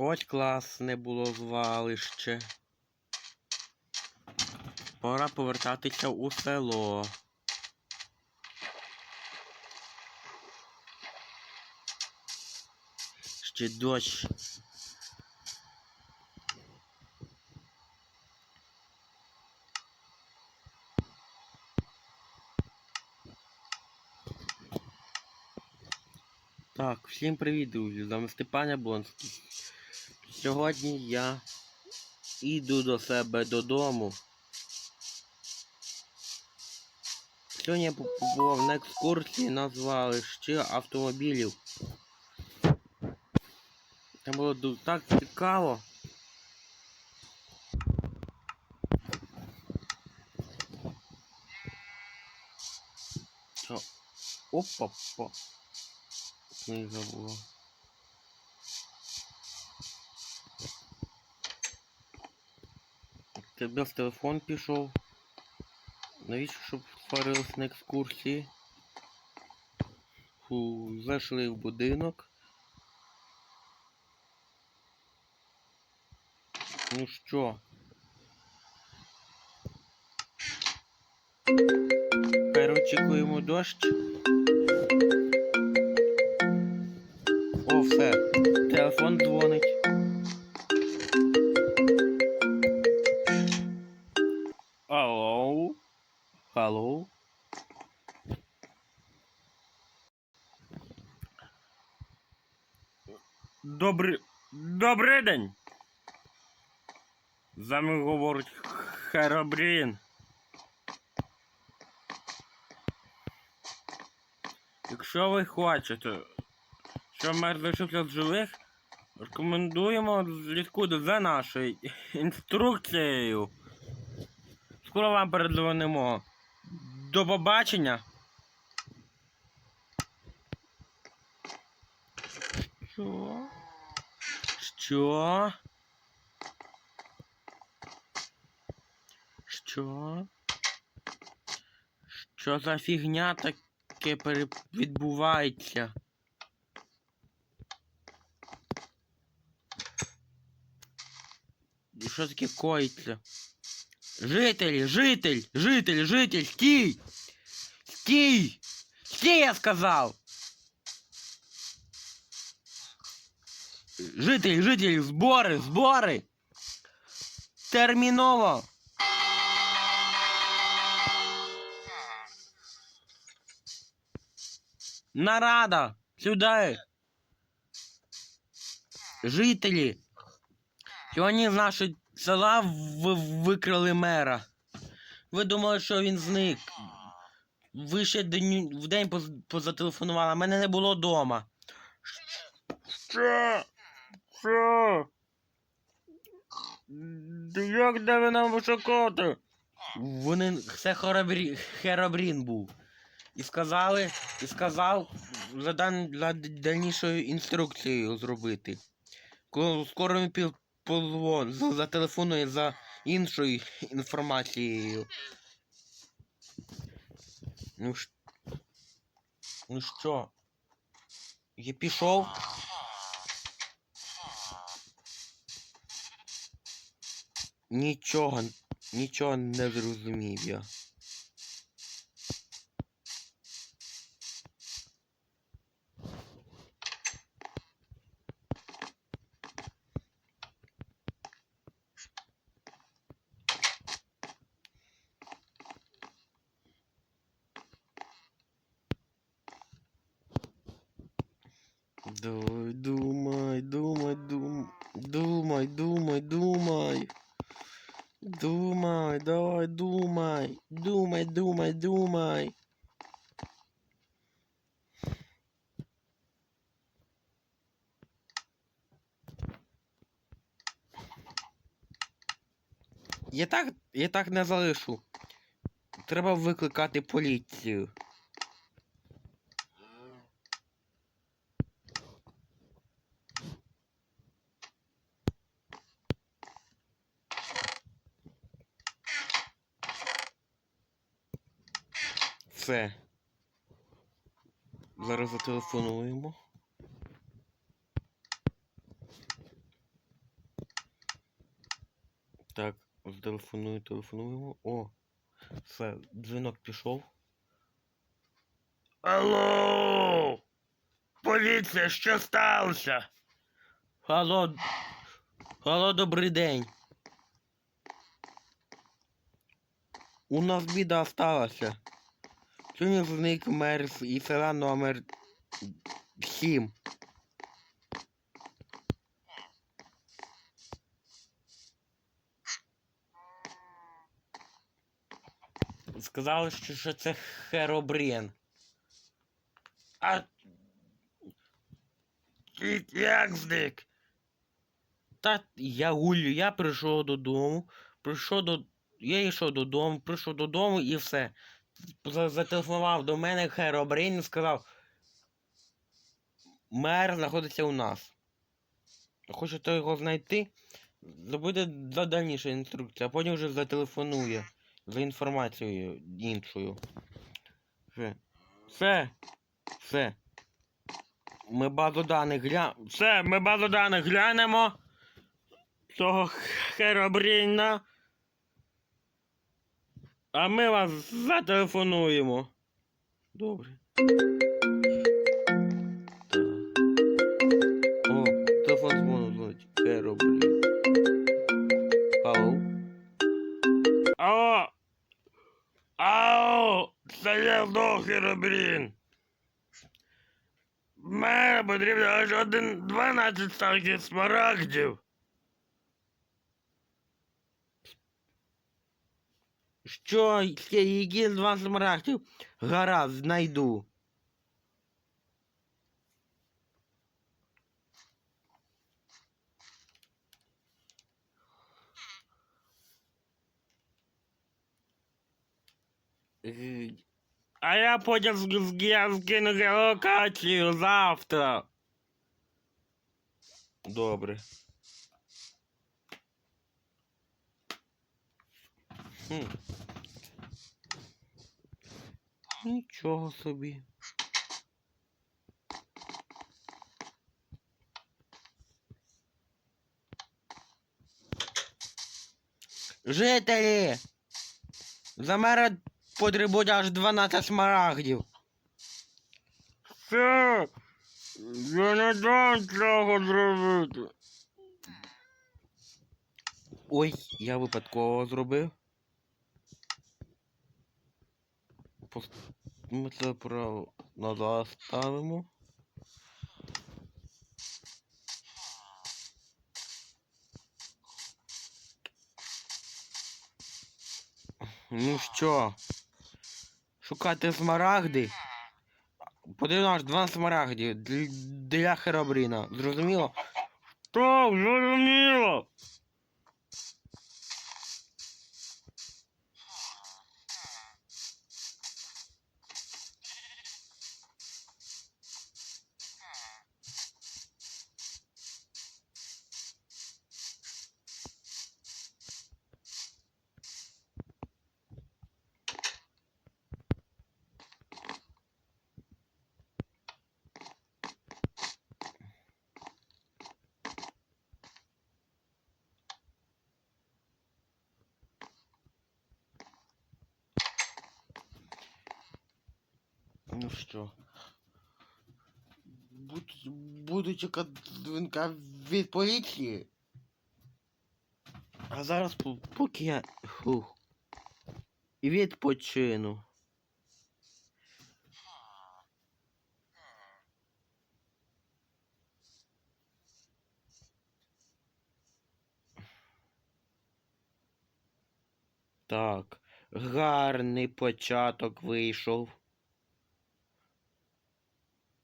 Ось класне було звалище. Пора повертатися у село. Ще дощ. Так, всім привіт, друзі! З вами Степан Яблонський. Сьогодні я іду до себе додому. Сьогодні я побував на екскурсії на звалищі автомобілів. Там було так цікаво. Опа-па. Книга була. Тебе в телефон пішов. Навіщо, щоб сварилися на екскурсії? Фу, зайшли в будинок. Ну що? Тепер очікуємо дощ. О, все. Телефон дзвонить. Добрий день. З вами говорить Херобрін. Якщо ви хочете, щоб мер залишився з живих, рекомендуємо слідкувати за нашою інструкцією. Скоро вам передзвонимо. До побачення. Що? Що? Що? Що за фігня таке відбувається? Що таке коїться? Жителі, житель, житель, житель, стій! Стій! Стій, я сказав! Жителі, жителі, збори, збори! Терміново! Нарада! Сюди! Жителі! Сьогодні з нашого села в- викрали мера. Ви думали, що він зник. Ви ще в день позателефонували, мене не було вдома. Що? Що? Як де ви нам шукати? Вони це Хоробрі, Херобрін був. І сказали, і сказав за, дан, за дальнішою інструкцією зробити. Коли скоро він пів позвон, за- зателефонує за іншою інформацією. Ну ш... Ну що? Я пішов? Нічого, нічого не зрозумів я. Давай, Я так, я так не залишу. Треба викликати поліцію. Все. Зараз зателефонуємо. Так, зателефоную, телефонуємо. О, все, дзвінок пішов. Алло! Поліція, що сталося? Алло. Алло, добрий день. У нас біда сталася. Сьогодні зник мер і села номер 7. Сказали, що, що це Херобрін. А. Як зник? Та я гулю, я прийшов додому. Прийшов до. Я йшов додому, прийшов додому і все. Зателефонував до мене Херобрін і сказав. Мер знаходиться у нас. Хочете його знайти? Буде за дальніша інструкція, а потім вже зателефонує за інформацією іншою. Все. Все. Все. Ми базу даних гля... Все, ми базу даних глянемо. Цього херобріна. А ми вас зателефонуємо. Добре. О, телефон дзвонить. Херобрін. Знову Херобрін. Мене потрібно аж один 12 стаків смарагдів. Що, ще які два смарагдів? Гаразд, знайду. А я потім скину геолокацію завтра. Добре. Хм. Нічого собі. Жителі! За потребує аж 12 смарагдів. Все, я не дам цього зробити. Ой, я випадково зробив. Ми це право назад ставимо. Ну що? Шукати смарагди. Потрібно аж два смарагди для, для Херобріна. Зрозуміло? Так, зрозуміло. Ну що? Буду чекати дзвінка від поліції. А зараз поки я. Фух. Відпочину. Так, гарний початок вийшов.